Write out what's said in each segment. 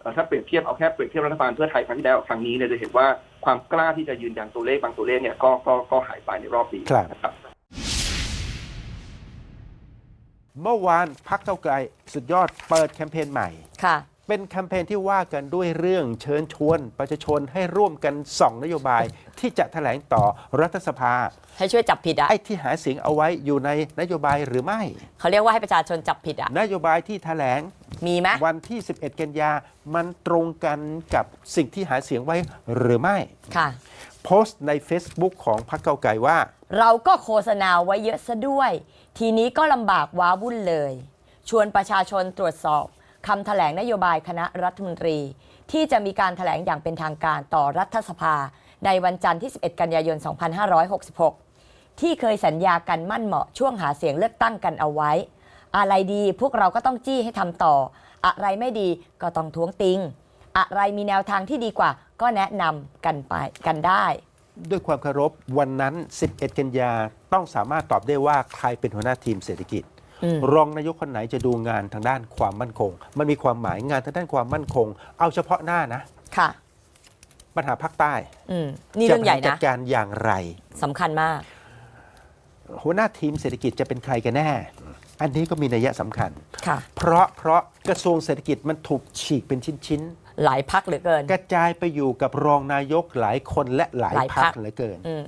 เอ่อถ้าเปรียบเทียบเอาแค่เปรียบเทียบรัฐบาลเพื่อไทยครั้งที่แล้วกับครั้งนี้เนี่ยจะเห็นว่าความกล้าที่จะยืนยันตัวเลขบางตัวเลขเนี่ยก็ก็ก็หายไปในรอบนี้ครับนะครับเมื่อวานพักเก้าวไกลสุดยอดเปิดแคมเปญใหม่ค่ะ เป็นแคมเปญที่ว่ากันด้วยเรื่องเชิญชวน ประชาชนให้ร่วมกันส่องนโยบาย ที่จะแถลงต่อรัฐสภา ให้ช่วยจับผิดอะไอ้ที่หาเสียงเอาไว้อยู่ในนโยบายหรือไม่ เขาเรียกว่าให้ประชาชนจับผิดอะนโยบายที่แถลง มีไหมวันที่ 11 กันยา มันตรงกันกับสิ่งที่หาเสียงไว้หรือไม่ ค่ะ โพสต์ใน Facebook ของพรรคเก้าวไกลว่า เราก็โฆษณาไว้เยอะซะด้วย ทีนี้ก็ลำบากว้าวุ่นเลย ชวนประชาชนตรวจสอบคำแถลงนโยบายคณะรัฐมนตรี ที่จะมีการแถลงอย่างเป็นทางการต่อรัฐสภา ในวันจันทร์ที่ 11 กันยายน 2566 ที่เคยสัญญากันมั่นเหมาะช่วงหาเสียงเลือกตั้งกันเอาไว้ อะไรดีพวกเราก็ต้องจี้ให้ทำต่อ อะไรไม่ดีก็ต้องท้วงติง อะไรมีแนวทางที่ดีกว่า ก็แนะนำกันไปกันได้ ด้วยความเคารพวันนั้น 11 กันยาต้องสามารถตอบได้ว่าใครเป็นหัวหน้าทีมเศรษฐกิจ อืม รองนายกคนไหนจะดูงานทางด้านความมั่นคง มันมีความหมายงานทางด้านความมั่นคง เอาเฉพาะหน้านะ ค่ะ ปัญหาภาคใต้อืมนี่เรื่องใหญ่จะบริจันะดการอย่างไร สำคัญมาก หัวหน้าทีมเศรษฐกิจจะเป็นใครกันแน่ อันนี้ก็มีนัยสำคัญค่ะเพราะเพราะกระทรวงเศรษฐกิจมันถูกฉีกเป็นชิ้นหลายพักเหลือเกินๆกระจายไปอยู่กับรองนายกหลายคนและหลายหลายพัพรกรคเหลือเกินอืม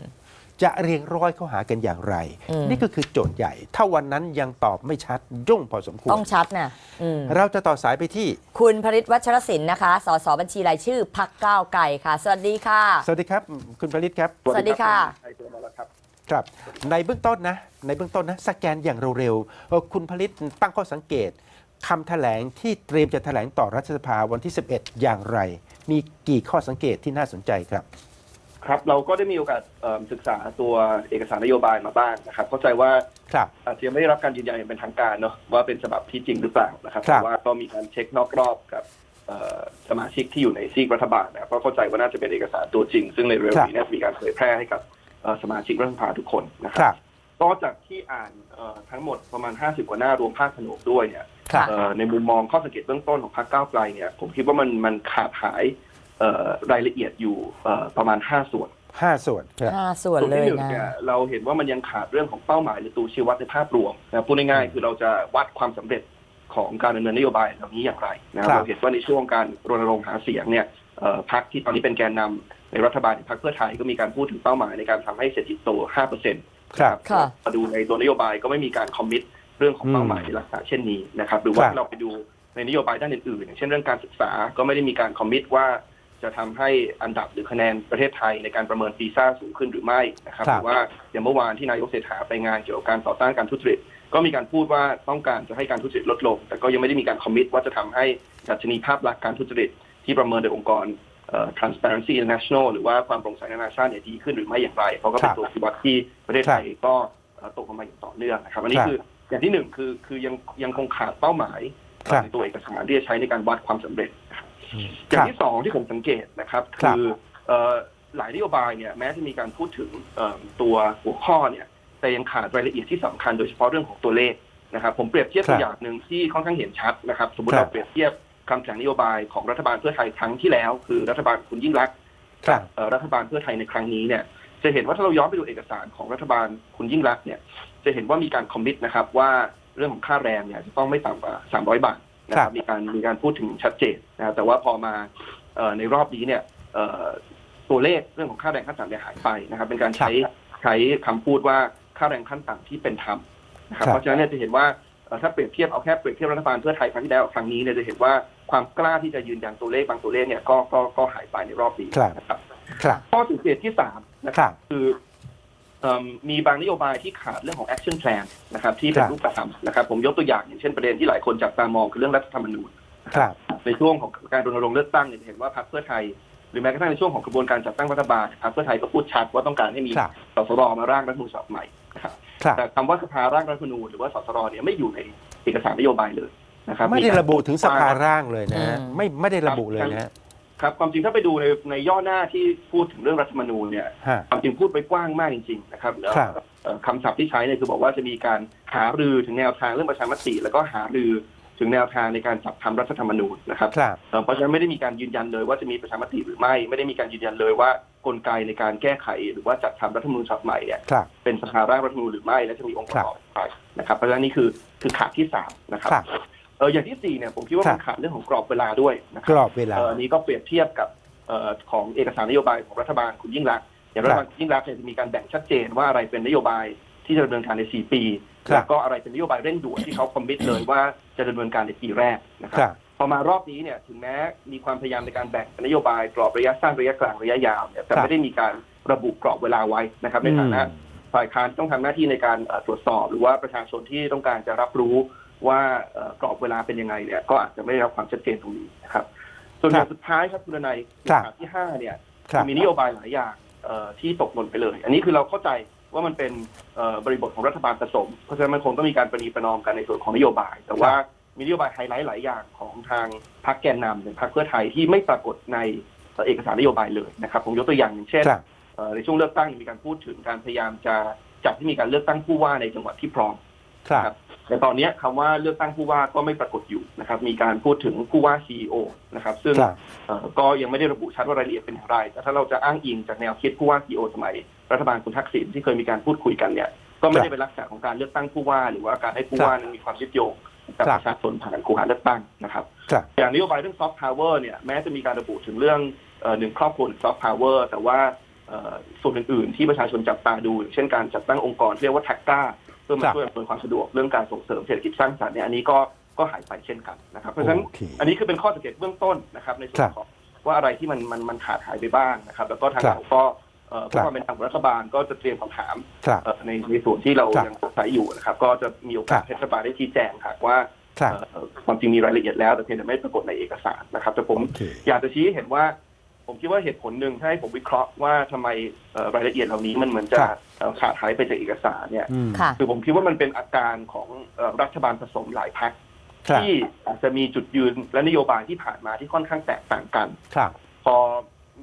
จะเรียงร้อยเข้าหากันอย่างไรอืมนี่ก็คือโจทย์ใหญ่ ถ้าวันนั้นยังตอบไม่ชัดยุ่งพอสมควร ต้องชัดนะอืมเราจะต่อสายไปที่ คุณพริตวัชรศิลป์นะคะ สสบัญชีรายชื่อพักก้าวไก่ค่ะ สวัสดีค่ะ สวัสดีครับ คุณผลิตครับ สวัสดีค่ะ ใช่ตัวมาแล้วครับครับในเบื้องต้นนะในเบื้องต้นนะสแกนอย่างเร็วๆเอ่อคุณผลิตตั้งข้อสังเกตคำแถลงที่เตรียมจะแถลงต่อรัฐสภาวันที่ 11 อย่างไร มีกี่ข้อสังเกตที่น่าสนใจครับครับเราก็ได้มีโอกาสเอิ่มศึกษาตัวเอกสารนโยบายมาบ้างนะครับ เข้าใจว่าครับอาจจะยังไม่ได้รับการยืนยันอย่างเป็นทางการเนาะว่าเป็นฉบับที่จริงหรือเปล่านะครับครับแต่ว่าก็มีการเช็คนอกรอบกับเอ่อสมาชิกที่อยู่ในซีกรัฐบาลนะครับก็เข้าใจว่าน่าจะเป็นเอกสารตัวจริง ซึ่งในเร็วนี้เน่าจะมีการเผยแพร่ให้กับเอ่อ สมาชิกรัฐสภาทุกคนนะคครับรับก็จากที่อ่านเอ่อทั้งหมดประมาณ 50 กว่าหน้ารวมภาคผนวกด้วยเนี่ยครับ เอ่อในมุมมองข้อสังเกตเบื้องต้นของพรรคก้าวไกลเนี่ยผมคิดว่ามันมันขาดหายเอ่อรายละเอียดอยู่เอ่อประมาณ 5 ส่วน ห้าส่วนครับ ห้าส่วนส่วนเลที่ยหนึ่งนะ เนี่ยเราเห็นว่ามันยังขาดเรื่องของเป้าหมายหรือตัวชี้วัดในภาพรวมนะพูดง่ายๆคือเราจะวัดความสำเร็จของการดำเนินนโยบายเหล่านี้อย่างไรนะครับครับ เราเห็นว่าในช่วงการรณรงค์หาเสียงเนี่ยเอ่อ พรรคที่ตอนนี้เป็นแกนนำในรัฐบาลอย่างพรรคเพื่อไทยก็มีการพูดถึงเป้าหมายในการทำให้เศรษฐกิจโต 5%ครับค่ะมาดูในตัวนโยบายก็ไม่มีการคอมมิตเรื่องของเป้าหมายในลักษณะเช่นนี้นะครับ หรือว่าครับถ้าเราไปดูในนโยบายด้านอื่นๆอย่างเช่นเรื่องการศึกษาก็ไม่ได้มีการคอมมิตว่าจะทำให้อันดับหรือคะแนนประเทศไทยในการประเมินปีซ่าสูงขึ้นหรือไม่นะครับครับหรือว่าอย่างเมื่อวานที่นายกเศรษฐาไปงานเกี่ยวกับการต่อต้านการทุจริตก็มีการพูดว่าต้องการจะให้การทุจริตลดลง แต่ก็ยังไม่ได้มีการคอมมิตว่าจะทำให้ดัชนีภาพลักษณ์การทุจริต ที่ประเมินโดยองค์กรเอ่อ Transparency International หรือว่าความโปร่งใสนานาชาติเนี่ยดีขึ้นหรือไม่อย่างไรเพราะก็เป็คนรับตัวชี้วัดที่ประเทศไทยก็เอ่อตกลงมาอย่างต่อเนื่องนะครับอันนี้ครับคืออย่างที่หนึ่งคือคือยังยังคงขาดเป้าหมายครับในตัวเอกสารที่จะใช้ในการวัดความสำเร็จนะครับอืมอย่าครังบที่สองที่ผมสังเกตนะครับครับคือเอ่อหลายนโยบายเนี่ยแม้จะมีการพูดถึงเอ่อตัวหัวข้อเนี่ย แต่ยังขาดรายละเอียดที่สำคัญโดยเฉพาะเรื่องของตัวเลขนะครับ ผมเปรียบเทียบครัตับวอย่างหนึ่งที่ค่อนข้างเห็นชัดนะครับ สมมติครับเราเปรียบเทียบ คำแถลงนโยบายของรัฐบาลเพื่อไทยครั้งที่แล้ว คือรัฐบาลคุณยิ่งรักษณ์ครับ เอ่อรัฐบาลเพื่อไทยในครั้งนี้เนี่ยจะเห็นว่าถ้าเราย้อนไปดูเอกสารของรัฐบาลคุณยิ่งรักษณ์เนี่ยจะเห็นว่ามีการคอมมิตนะครับว่าเรื่องของค่าแรงเนี่ยจะต้องไม่ต่ำกว่า300 บาทนะคครัรับบ มีการมีการพูดถึงชัดเจนนะครับแต่ว่าพอมาเอ่อในรอบนี้เนี่ยเอ่อตัวเลขเรื่องของค่าแรงขั้นต่ำเนี่ยหายไปนะครับ เป็นการใช้ใช้คำพูดว่าค่าแรงขั้นต่ำที่เป็นธรรมนะครับครับ เพราะฉะนั้นเนี่ยจะเห็นว่าเอ่อ ถ้าเปรียบเทียบเอาแค่เปรียบเทียบรัฐบาลเพื่อไทยครั้งที่แล้วกับครั้งนี้เนี่ยจะเห็นว่าความกล้าที่จะยืนยันตัวเลขบางตัวเลขเนี่ยก็ก็ก็หายไปในรอบนี้ครับนะครับครับข้อสังเกตที่สามนะคครัรับบคือเอิ่มมีบางนโยบายที่ขาดเรื่องของ action plan นะครับที่เป็คนรับรูปธรรมนะครับผมยกตัวอย่างอย่างเช่นประเด็นที่หลายคนจับตามองคือเรื่องรัฐธรรมนูญครับในช่วงของการรณรงค์เลือกตั้งเนี่ยจะเห็นว่าพรรคเพื่อไทย หรือแม้กระทั่งในช่วงของกระบวนการจัดตั้งรัฐบาลพรรคเพื่อไทยก็พูดชัดว่าต้องการให้มีครับสสรมาร่างรัฐธรรมนูญฉบับใหม่นะครับครับ แต่คำว่าสภาร่างรัฐธรรมนูญหรือว่าสสรเนี่ยไม่อยู่ในเอกสารนโยบายเลยนะครับไม่ได้ระบุถึงสภาร่างเลยนะอืมไม่ไม่ได้ระบุเลยนะครับความจริงถ้าไปดูในในย่อหน้าที่พูดถึงเรื่องรัฐธรรมนูญเนี่ยฮะความจริงพูดไปกว้างมากจริง ๆ นะครับเอ่อครับเอ่อคำศัพท์ที่ใช้เนี่ยคือบอกว่าจะมีการหารือถึงแนวทางเรื่องประชามติ แล้วก็หารือ ถึงแนวทางในการจัดทำรัฐธรรมนูญนะครับครับเอ่อเพราะฉะนั้นไม่ได้มีการยืนยันเลยว่าจะมีประชามติหรือไม่ ไม่ได้มีการยืนยันเลยว่ากลไกในการแก้ไขหรือว่าจัดทำรัฐธรรมนูญฉบับใหม่เนี่ยครับเป็นสภาร่างรัฐธรรมนูญหรือไม่และจะมีองค์ประกอบไปนะครับ เพราะฉะนั้นนี่คือคือขาดที่สามนะครับครับเอออย่างที่สี่เนี่ยผมคิดว่าครับมันขาดเรื่องของกรอบเวลาด้วยนะคกรรับอบเวลาเอออันนี้ก็เปรียบเทียบกับเอ่อของเอกสารนโยบายของรัฐบาลคุณยิ่งรักษณ์อย่างรัฐบาลคุณยิ่งรักษณ์เนี่ยจะมีการแบ่งชัดเจนว่าอะไรเป็นนโยบาย ที่จะดำเนินการใน 4 ปี ครับแล้วก็อะไรเป็นนโยบายเร่งด่วนที่เขาคอมมิตเลยว่าจะดำเนินการในปีแรกนะคครับรับ พอมารอบนี้เนี่ยถึงแม้มีความพยายามในการแบ่งนโยบายกรอบระยะสั้นระยะกลางระยะยาวเนี่ยแต่ครับไม่ได้มีการระบุกรอบเวลาไว้นะครับในฐานะอืมฝ่ายค้านต้องทำหน้าที่ในการเอ่อตรวจสอบ หรือว่าประชาชนที่ต้องการจะรับรู้ว่าเอ่อกรอบเวลาเป็นยังไงเนี่ยก็อาจจะไม่ได้รับความชัดเจนตรงนี้นะครับ ส่วนอย่างสุดท้ายครับคุณนายครับขาที่ห้าเนี่ยครับ มีนโยบายหลายอย่างเอ่อที่ตกหล่นไปเลย อันนี้คือเราเข้าใจ ว่ามันเป็นเอ่อบริบทของรัฐบาลผสม เพราะฉะนั้นมันคงต้องมีการประนีประนอมกันในส่วนของนโยบาย แต่ว่ามีนโยบายไฮไลท์หลายอย่างของทางพรรคแกนนำอย่างพรรคเพื่อไทยที่ไม่ปรากฏในเอ่อเอกสารนโยบายเลยนะครับผมยกตัวอย่างอย่างเช่นครับเอ่อในช่วงเลือกตั้งมีการพูดถึงการพยายามจะจัดให้มีการเลือกตั้งผู้ว่าในจังหวัดที่พร้อมครับแต่ตอนนี้คำว่าเลือกตั้งผู้ว่าก็ไม่ปรากฏอยู่นะครับ มีการพูดถึงผู้ว่า CEO นะครับ ซึ่งครับเอ่อก็ยังไม่ได้ระบุชัดว่ารายละเอียดเป็นอย่างไร แต่ถ้าเราจะอ้างอิงจากแนวคิดผู้ว่า CEO สมัย รัฐบาลคุณทักษิณที่เคยมีการพูดคุยกันเนี่ยก็ไม่ได้เป็นลักษณะของการเลือกตั้งผู้ว่า หรือว่าการให้ผู้ว่านั้นมีความยึดโยงกับครับประชาชนผ่านคูหาเลือกตั้งนะครับครับ อย่างนโยบายเรื่องซอฟต์พาวเวอร์เนี่ยแม้จะมีการระบุถึงเรื่องเอ่อหนึ่งครอบครัวซอฟต์พาวเวอร์แต่ว่าเอ่อส่วนอื่นๆ ที่ประชาชนจับตาดูอย่างเช่นการจัดตั้งองค์กรที่เรียกว่าแท็กก้าเพื่อคมารับช่วยอำนวยความสะดวกเรื่องการส่งเสริมเศรษฐกิจสร้างสรรค์เนี่ยอันนี้ก็ก็หายไปเช่นกันนะครับเพราะฉะนั้นโอเคอันนี้คือเป็นข้อสังเกตเบื้องต้นนะครับในส่วครันบของว่าอะไรที่มันมันมันขาดหายไปบ้างนะครับ แล้วก็ทางครับเราก็ เอ่อครัเพื่อบความเป็นทางของรัฐบาลก็จะเตรียมคำถามครับเอ่อในในส่วนที่เราครับยังสงสัยอยู่นะครับ ก็จะมีโอกาสครับให้รัฐบาลได้ชี้แจงหากว่าครับเอ่อความจริงมีรายละเอียดแล้วแต่เพียงแต่ไม่ปรากฏในเอกสารนะครับ แต่ผมโอเคอยากจะชี้ให้เห็นว่า ผมคิดว่าเหตุผลหนึ่งถ้าให้ผมวิเคราะห์ว่าทำไมเอ่อรายละเอียดเหล่านี้มันเหมือนจะครับเอ่อขาดหายไปจากเอกสารเนี่ยอืมค่ะคือผมคิดว่ามันเป็นอาการของเอ่อรัฐบาลผสมหลายพรรคครับที่อาจจะมีจุดยืนและนโยบายที่ผ่านมาที่ค่อนข้างแตกต่างกันครับพอ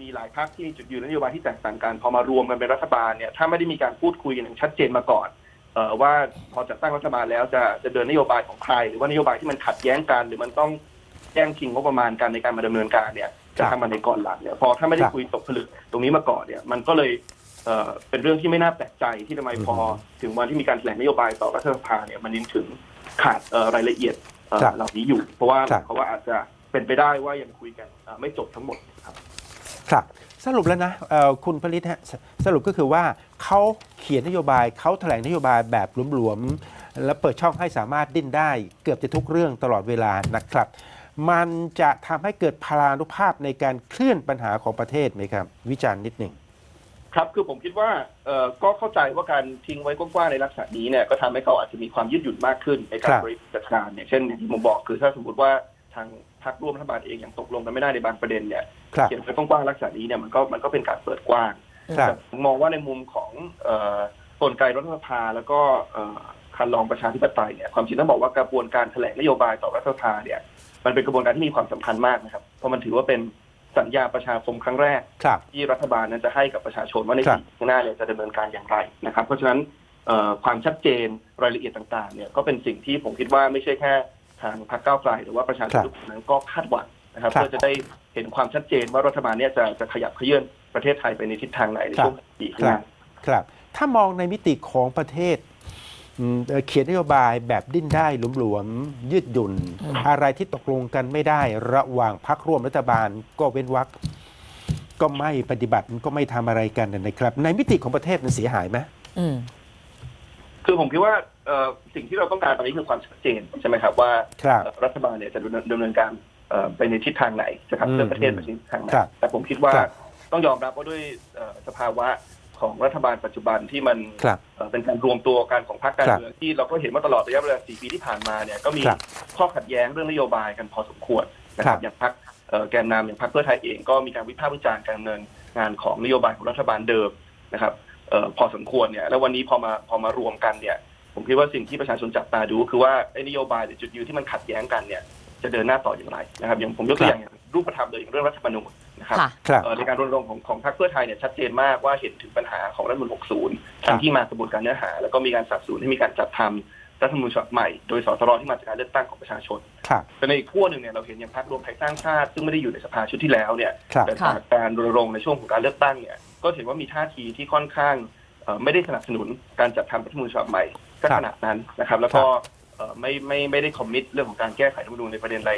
มีหลายพรรคที่มีจุดยืนและนโยบายที่แตกต่างกันพอมารวมกันเป็นรัฐบาลเนี่ยถ้าไม่ได้มีการพูดคุยกันอย่างชัดเจนมาก่อนเอ่อว่าพอจัดตั้งรัฐบาลแล้วจะจะเดินนโยบายของใคร หรือว่านโยบายที่มันขัดแย้งกัน หรือมันต้องแย่งชิงงบประมาณกันในการมาดำเนินการเนี่ยจะทำมันในก่อนหลังเนี่ยพอถ้าไม่ได้ครับคุยตกผลึกตรงนี้มาก่อนเนี่ยมันก็เลยเอ่อเป็นเรื่องที่ไม่น่าแปลกใจที่ทำไมพอถึงวันที่มีการแถลงนโยบายต่อรัฐสภาเนี่ยมันยังถึงขาดเอ่อรายละเอียดเอ่อครับเหล่านี้อยู่ เพราะว่าครับเพราะว่าอาจจะเป็นไปได้ว่ายังคุยกันเอ่อไม่จบทั้งหมดครับ ครับ สรุปแล้วนะเอ่อคุณผลิตฮะสสรุปก็คือว่าเขาเขียนนโยบายเขาแถลงนโยบายแบบหลวมๆ และเปิดช่องให้สามารถดิ้นได้ เกือบจะทุกเรื่องตลอดเวลานะครับ มันจะทำให้เกิดพลานุภาพในการเคลื่อนปัญหาของประเทศไหมครับ วิจารณ์นิดหนึ่งครับคือผมคิดว่าเอ่อก็เข้าใจว่าการทิ้งไว้กว้างๆในลักษณะนี้เนี่ยก็ทำให้เขาอาจจะมีความยืดหยุ่นมากขึ้นในการครับบริหารจัดการเนี่ยเช่นอย่างที่ผมบอกคือถ้าสมมติว่าทาง พรรคร่วมรัฐบาลเองยังตกลงกันไม่ได้ในบางประเด็นเนี่ยครับเขียนไว้กว้างๆลักษณะนี้เนี่ยมันก็มันก็เป็นการเปิดกว้างครับแต่ผมมองว่าในมุมของเอ่อกลไกรัฐสภาแล้วก็เอ่อคันลองประชาธิปไตยเนี่ยความจริงต้องบอกว่ากระบวนการแถลงนโยบายต่อรัฐสภาเนี่ย มันเป็นกระบวนการที่มีความสำคัญมากนะครับ เพราะมันถือว่าเป็นสัญญาประชาคมครั้งแรกครับที่รัฐบาลนั้นจะให้กับประชาชนว่าในครับปีข้างหน้าเนี่ยจะดำเนินการอย่างไรนะครับ เพราะฉะนั้นเอ่อความชัดเจนรายละเอียดต่างๆเนี่ยก็เป็นสิ่งที่ผมคิดว่าไม่ใช่แค่ ทางพรรคก้าวไกลหรือว่าประชาชนทุกคนนั้นก็คาดหวังนะครับครับ เพื่อจะได้เห็นความชัดเจนว่ารัฐบาลเนี่ยจะจะขยับเขยื่อนประเทศไทยไปในทิศทางไหนในครับช่วงปีข้างหน้าครับ ถ้ามองในมิติของประเทศอืมเอ่อเขียนนโยบายแบบดิ้นได้หลวมๆ ยืดหยุ่น อะไรที่ตกลงกันไม่ได้ระหว่างพักร่วมรัฐบาลก็เว้นวรรคก็ไม่ปฏิบัติก็ไม่ทำอะไรกันนะครับ ในมิติของประเทศมันเสียหายไหมอืมคือผมคิดว่าเอ่อ สิ่งที่เราต้องการตอนนี้คือความชัดเจนใช่ไหมครับว่าครับเอ่อรัฐบาลเนี่ยจะดำเนินดำเนินการเอ่อไปในทิศทางไหนจะขับเคลื่อนอืมประเทศไปในทิศทางไหนครับแต่ผมคิดว่าครับต้องยอมรับว่าด้วยเอ่อสภาวะของรัฐบาลปัจจุบันที่มันครับเอ่อเป็นการรวมตัวกันของพรรคการครับเมืองที่เราก็เห็นว่าตลอดระยะเวลา4ปีที่ผ่านมาเนี่ยก็มีครับข้อขัดแย้งเรื่องนโยบายกันพอสมควรนะคครัรับบ อย่างพรรคเอ่อแกนนำอย่างพรรคเพื่อไทยเองก็มีการวิพากษ์วิจารณ์การดำเนินงานของนโยบายของรัฐบาลเดิมนะครับเอ่อพอสมควรเนี่ยแล้ววันนี้พอมาพอมารวมกันเนี่ย ผมคิดว่าสิ่งที่ประชาชนจับตาดูคือว่าไอ้นโยบายหรือจุดยืนที่มันขัดแย้งกันเนี่ยจะเดินหน้าต่ออย่างไรนะครับอย่างผมยกตัวอย่างอย่างรูปธรรมเลยอย่างเรื่องรัฐธรรมนูญนะครับค่ะครับเอ่อในการรณรงค์ของของพรรคเพื่อไทยเนี่ยชัดเจนมากว่าเห็นถึงปัญหาของรัฐธรรมนูญ60ทั้งที่มากระบวนการเนื้อหา แล้วก็มีการสนับสนุนให้มีการจัดทำรัฐธรรมนูญฉบับใหม่โดยสสรที่มาจากการเลือกตั้งของประชาชนครับแต่ในอีกขั้วหนึ่งเนี่ยเราเห็นอย่างพรรครวมไทยสร้างชาติ ซึ่งไม่ได้อยู่ในสภาชุดที่แล้วเนี่ยครับแต่จากการรณรงค์ในช่วงของการเลือกตั้งเนี่ยก็เห็นว่ามีท่าทีที่ค่อนข้างเอ่อไม่ได้สนับสนุนการจัดทำรัฐธรรมนูญฉบับใหม่ ก็ขนาดนั้นนะครับ แล้วก็เอ่อไม่ไม่ไม่ได้คอมมิตเรื่องของการแก้ไขรัฐธรรมนูญในประเด็นใด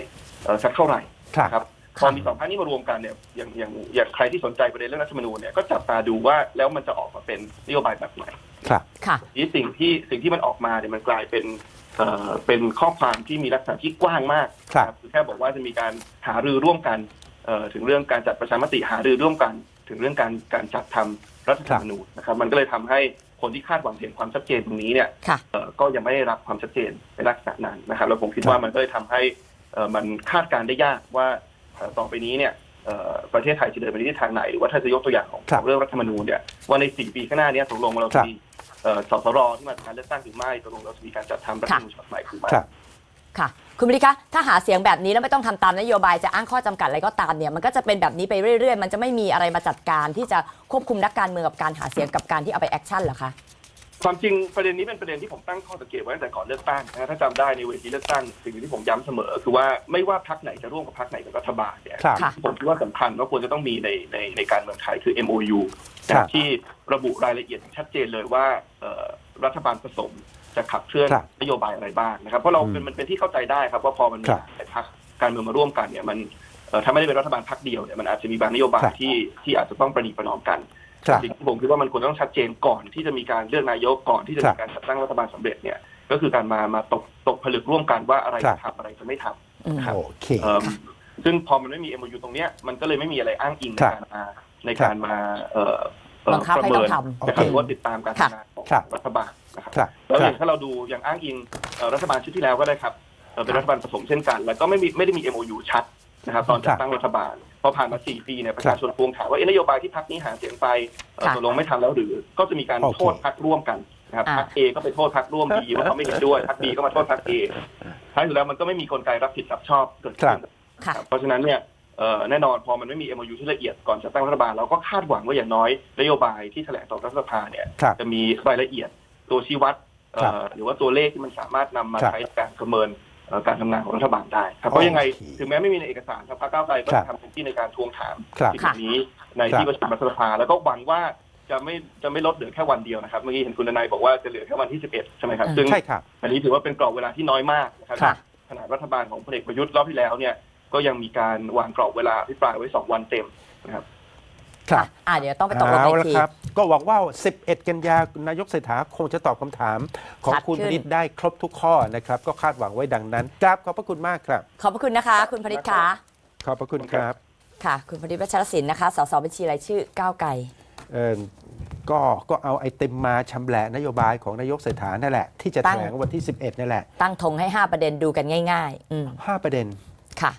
เอ่อสักเท่าไหร่ครับนะครับพอมีสองพรรคนี้มารวมกันเนี่ยอย่างอย่างอย่างใครที่สนใจประเด็นเรื่องรัฐธรรมนูญเนี่ยก็จับตาดูว่าแล้วมันจะออกมาเป็นนโยบายแบบไหนครับค่ะนี่สิ่งที่สิ่งที่มันออกมาเนี่ยมันกลายเป็นเอ่อเป็นข้อความที่มีลักษณะที่กว้างมากครับนะอแค่บอกว่าจะมีการหารือร่วมกันเอ่อถึงเรื่องการจัดประชามติหารือร่วมกัน ถึงเรื่องการการจัดทำรัฐธรรมนูญนะครับ มันก็เลยทำให้ คนที่คาดหวังเห็นความชัดเจนตรงนี้เนี่ยค่ะเอ่อก็ยังไม่ได้รับความชัดเจนในลักษณะนั้นนะครับแล้วผมคิดว่ามันก็เลยทำให้เอ่อมันคาดการณ์ได้ยากว่าเอ่อต่อไปนี้เนี่ยเอ่อประเทศไทยจะเดินไปในทิศทางไหนหรือว่าถ้าจะยกตัวอย่างของครับของเรื่องรัฐธรรมนูญเนี่ยว่าในสี่ปีข้างหน้าเนี้ตกลงเราครัจะบมีเอ่อสสรที่มาจากการเลือกตั้งหรือไม่ตกลงเราจะมีการจัดทำรัฐธรรมนูญฉบับใหม่หรือไม่ ครับ ค่ะ คุณบริคะถ้าหาเสียงแบบนี้แล้วไม่ต้องทำตามนโยบายจะอ้างข้อจำกัดอะไรก็ตามเนี่ยมันก็จะเป็นแบบนี้ไปเรื่อย ๆ มันจะไม่มีอะไรมาจัดการที่จะควบคุมนักการเมืองกับการหาเสียงกับการที่เอาไปแอคชั่นเหรอคะ ความจริงประเด็นนี้เป็นประเด็นที่ผมตั้งข้อสังเกตไว้ตั้งแต่ก่อนเลือกตั้งนะถ้าจำได้ในเวทีเลือกตั้งสิ่งที่ผมย้ำเสมอ คือว่าไม่ว่าพรรคไหนจะร่วมกับพรรคไหนกับรัฐบาลเนี่ยครับ ค่ะ ผมคิดว่าสำคัญว่าควรจะต้องมีในในในการเมืองไทยคือ MOU นะคครัรับบที่ระบุรายละเอียดชัดเจนเลยว่าเอ่อรัฐบาลผสม จะขับเคลื่อนครับนโยบายอะไรบ้างนะครับ เพราะเราอืมเป็นมันเป็นที่เข้าใจได้ครับ ว่าพอมันมีครับหลายพรรคการเมืองมาร่วมกันเนี่ยมันเอ่อถ้าไม่ได้เป็นรัฐบาลพรรคเดียวเนี่ยมันอาจจะมีบางนโยบายครับ ที่ที่อาจจะต้องประนีประนอมกัน ครับ สิ่งที่ผมคิดว่ามันควรต้องชัดเจนก่อนที่จะมีการเลือกนายกก่อนที่จะครัมีบการจัดตั้งรัฐบาลสำเร็จเนี่ยก็คือการมามาตกตกผลึกร่วมกันว่าอะไรครัจะบทำอะไรจะไม่ทำ อืม ครับ โอเค เอิ่มซึ่งพอมันไม่มี MOU ตรงเนี้ยมันก็เลยไม่มีอะไรอ้างอิงในครับการมาในการมาเอ่อ เอ่อบังคับประให้เมิต้อนงทำนะครับโอเคหรือว่าติดตามการค่ะ ทำงานของครับ รัฐบาลนะครับ ครับ แล้วคอรับย่างถ้าเราดูอย่างอ้างอิงเอ่อรัฐบาลชุดที่แล้วก็ได้ครับเอ่อเป็นรัฐบาลผสมเช่นกัน แล้วก็ไม่มีไม่ได้มี MOU ชัดนะครับตอนจัดตั้งรัฐบาลพอผ่านมา 4 ปีเนี่ยประชาชนทวงถามว่าเอ๊ะนโยบายที่พรรคนี้หาเสียงไปเอ่อค่ะตกลงไม่ทำแล้วหรือก็จะมีการโอเค โทษพรรคร่วมกันนะครับอ่าพรรคเอก็ไปโทษพรรคร่วมบีว่าเขาไม่เห็นด้วยพรรคบีก็มาโทษพรรคเอท้ายสุดแล้วมันก็ไม่มีกลไกรับผิดรับชอบเกิดขึ้นค่ะครับเพราะฉะนั้นเนี่ยเอ่อ แน่นอนพอมันไม่มี MOU ที่ละเอียดก่อนจะตั้งรัฐบาลเราก็คาดหวังว่าอย่างน้อยนโยบายที่แถลงต่อรัฐสภาเนี่ยครับจะมีรายละเอียดตัวชี้วัดเอ่อครับหรือว่าตัวเลขที่มันสามารถนำมาครับ ใช้ในการประเมินเอ่อการทำงานของรัฐบาลได้ครับเพราะยังไงโอเคถึงแม้ไม่มีในเอกสารครับพรรคก้าวไกลก็ครัจะบทำเต็มที่ในการทวงถาม ครับสิ่งเหล่านี้ในครับที่ประชุมรัฐสภาแล้วก็หวังว่าจะไม่จะไม่ลดเหลือแค่วันเดียวนะครับ เมื่อกี้เห็นคุณนายบอกว่าจะเหลือแค่วันที่ 11 ใช่ไหมครับอืมซึ่งใช่ครับ อันนี้ถือว่าเป็นกรอบเวลาที่น้อยมากนะครับ ครับ ขนาดรัฐบาลของพลเอกประยุทธ์รอบที่แล้วเนี่ย ก็ยังมีการวางกรอบเวลาพิปรายไว้ 2 วันเต็มนะครับครับอะเดี๋ยวต้องไปตกลงเอาอีละกที ครับ ก็หวังว่า 11 กันยานายกเศรษฐาคงจะตอบคำถาม ของชัดคุณขึ้พนนิษได้ครบทุกข้อนะครับ ก็คาดหวังไว้ดังนั้นกราบขอบพระคุณมากครับ ขอบพระคุณนะคะ คุณพนิษฐ์คะขอบพระคุณครับค่ะ คุณพนิษฐ์วัชรศิลป์นะคะ สสบัญชีรายชื่อก้าวไกล เออก็ก็เอาไอติมมาชำแหละนโยบายของนายกเศรษฐานั่นแหละ ที่จะตั้แถง ลงวันที่ 11 นั่นแหละตั้งธงให้ 5 ประเด็นดูกันง่าย ๆ อืม5ประเด็น ค่ะ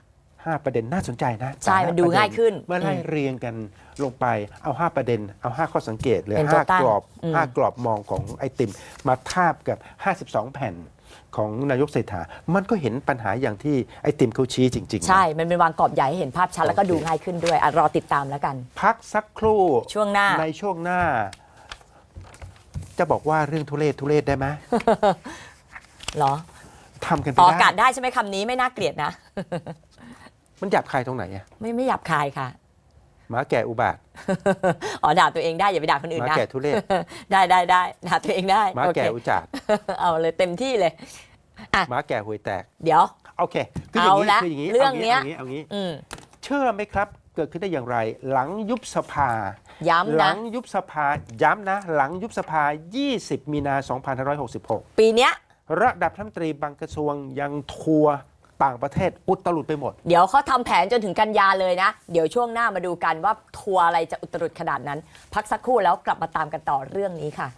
5 ประเด็นน่าสนใจนะใช่แต่ละมันดูประเง่ายขึ้นเมื่อไล่อืมเรียงกันลงไปเอา 5 ประเด็น เอา 5 ข้อสังเกตหรือเป็นตัวตั้5งกรอบอืม5กรอบมองของไอติม มาทาบกับ 52 แผ่นของนายกเศรษฐา มันก็เห็นปัญหาอย่างที่ไอติมเขาชี้จริงๆนะ ใช่ มันเป็นวางกรอบใหญ่ให้เห็นภาพชัดแล้วก็โอเคดูง่ายขึ้นด้วยอะรอติดตามแล้วกัน พักสักครู่ช่วงหน้า ในช่วงหน้า จะบอกว่าเรื่องทุเรศทุเรศได้ไหมเหรอ ทำกันไปออกอาได้กาศได้ใช่ไหมคำนี้ไม่น่าเกลียดนะ มันหยาบคายตรงไหนอะไม่ไม่หยาบคายค่ะ หมาแก่อุบาทอ๋อด่าตัวเองได้อย่าไปด่าคนหอื่นมานะแก่ทุเรศได้ได้ได้ด่าตัวเองได้หมาโอแก่เคอุจาด เอาเลยเต็มที่เลย หมาแก่หวยแตก เดี๋ยว โอเค คืออย่างนี้เอาละคืออย่างนี้เรื่องเนี้ยางี้เอางี้ อืมเชื่อไหมครับ เกิดขึ้นได้อย่างไร หลังยุบสภา ย้ำหลันะ งยุบสภา ย้ำนะ หลังยุบสภา 20 มีนา 2566 ปีเนี้ย ระดับรัฐมนตรีบางกระทรวงยังทัวร์ ต่างประเทศอุตลุดไปหมด เดี๋ยวเขาทำแผนจนถึงกันยาเลยนะ เดี๋ยวช่วงหน้ามาดูกันว่าทัวร์อะไรจะอุตรุดขนาดนั้น พักสักครู่แล้วกลับมาตามกันต่อเรื่องนี้ค่ะ